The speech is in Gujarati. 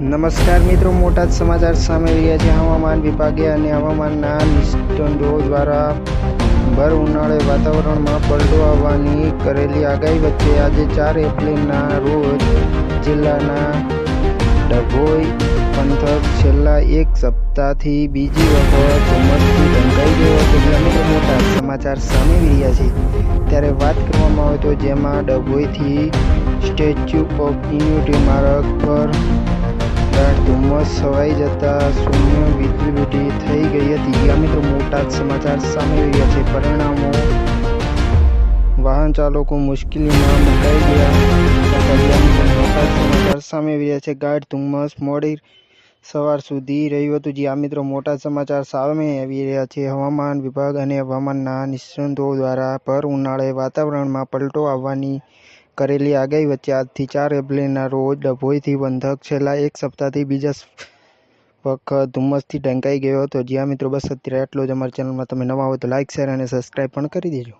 નમસ્કાર મિત્રો, મોટા જ સમાચાર સામે રહ્યા છે. હવામાન વિભાગે અને હવામાનના નિષ્ઠંડો દ્વારા ભર ઉનાળે વાતાવરણમાં પલટો આવવાની કરેલી આગાહી વચ્ચે આજે ચાર એપ્રિલના રોજ જિલ્લાના ડભોઈ પંથક છેલ્લા એક સપ્તાહથી બીજી વખત ધુમ્મસથી ઢંકાઈ ગયો જ્યાં મિત્રો, મોટા સમાચાર સામે રહ્યા છે. ત્યારે વાત કરવામાં આવે તો જેમાં ડભોઈથી સ્ટેચ્યુ ઓફ યુનિટી માર્ગ પર ગાઢ ધુમ્મસ છવાઈ જતા શૂન્ય વિઝિબિલિટી થઈ ગઈ હતી. આ મિત્રો મોટા જ સમાચાર સામે રહ્યા છે. પરિણામો. વાહન ચાલકો મુશ્કેલીમાં મુકાઈ ગયા. હતા મોટા સમાચાર સામે રહ્યા છે. ગાઢ ધુમ્મસ મોડી સવાર સુધી રહ્યું હતું, જ્યાં મિત્રો મોટા સમાચાર સામે આવી રહ્યા છે. હવામાન વિભાગ અને હવામાનના નિષ્ણાતો દ્વારા ભર ઉનાળે વાતાવરણમાં પલટો આવવાની કરેલી આગાહી વચ્ચે આજથી ચાર એપ્રિલના રોજ ડભોઈથી બંધક છેલ્લા એક સપ્તાહથી બીજા વખત ધુમ્મસથી ઢંકાઈ ગયો હતો. જ્યાં મિત્રો, બસ અત્યારે આટલો જ અમારી ચેનલમાં. તમે નવા હોય તો લાઇક શેર અને સબસ્ક્રાઈબ પણ કરી દેજો.